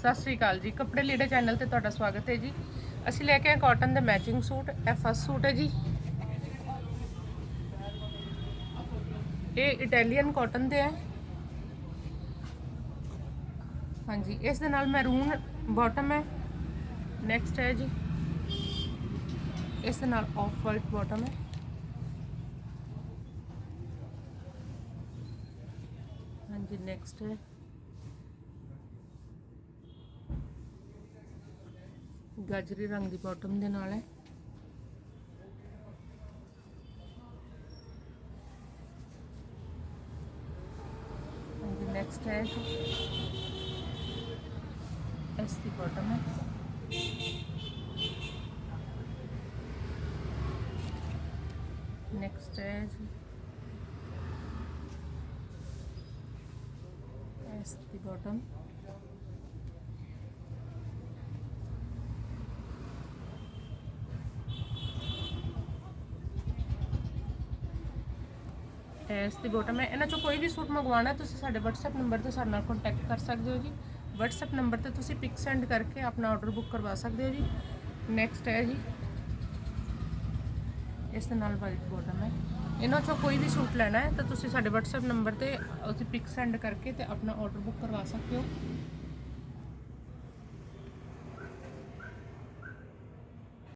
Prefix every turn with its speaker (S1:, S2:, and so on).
S1: ਸਤਿ ਸ੍ਰੀ ਅਕਾਲ ਜੀ। ਕੱਪੜੇ ਲੀੜੇ ਚੈਨਲ ਤੇ ਤੁਹਾਡਾ ਸਵਾਗਤ ਹੈ ਜੀ। ਅਸੀਂ ਲੈ ਕੇ ਆਏ ਕਾਟਨ ਦੇ ਮੈਚਿੰਗ ਸੂਟ। ਇਹ ਫਸਟ ਸੂਟ ਹੈ ਜੀ। ਇਹ ਇਟਾਲੀਅਨ ਕਾਟਨ ਦੇ ਹੈ। ਹਾਂਜੀ, ਇਸ ਦੇ ਨਾਲ ਮੈਰੂਨ ਬਾਟਮ ਹੈ। ਨੈਕਸਟ ਹੈ ਜੀ। ਇਸ ਦੇ ਨਾਲ ਆਫ ਵਾਈਟ ਬਾਟਮ ਹੈ। ਹਾਂਜੀ ਨੈਕਸਟ ਹੈ। ਗਾਜਰੀ ਰੰਗ ਦੀ ਬਾਟਮ ਦੇ ਨਾਲ ਹੈ। ਨੈਕਸਟ ਹੈ ਇਸ ਦੀ ਬਾਟਮ ਹੈ। ਨੈਕਸਟ ਹੈ ਜੀ। ਇਸ ਦੀ ਬਾਟਮ ਇਸ ਦੀ ਬੋਟਮ ਹੈ। ਇਹਨਾਂ ਚੋਂ ਕੋਈ ਵੀ ਸੂਟ ਮੰਗਵਾਉਣਾ ਤੁਸੀਂ ਸਾਡੇ WhatsApp ਨੰਬਰ ਤੇ ਸਾਡੇ ਨਾਲ ਕੰਟੈਕਟ ਕਰ ਸਕਦੇ ਹੋ ਜੀ। WhatsApp ਨੰਬਰ ਤੇ ਤੁਸੀਂ ਪਿਕ ਸੈਂਡ ਕਰਕੇ ਆਪਣਾ ਆਰਡਰ ਬੁੱਕ ਕਰਵਾ ਸਕਦੇ ਹੋ ਜੀ। ਨੈਕਸਟ ਹੈ ਜੀ। ਇਸ ਦੇ ਨਾਲ ਵਾਈਟ ਬੋਟਮ ਹੈ। ਇਹਨਾਂ ਚੋਂ ਕੋਈ ਵੀ ਸੂਟ ਲੈਣਾ ਹੈ, ਤਾਂ ਤੁਸੀਂ ਸਾਡੇ WhatsApp ਨੰਬਰ ਤੇ ਤੁਸੀਂ ਪਿਕ ਸੈਂਡ ਕਰਕੇ ਤੇ ਆਪਣਾ ਆਰਡਰ ਬੁੱਕ ਕਰਵਾ ਸਕਦੇ ਹੋ।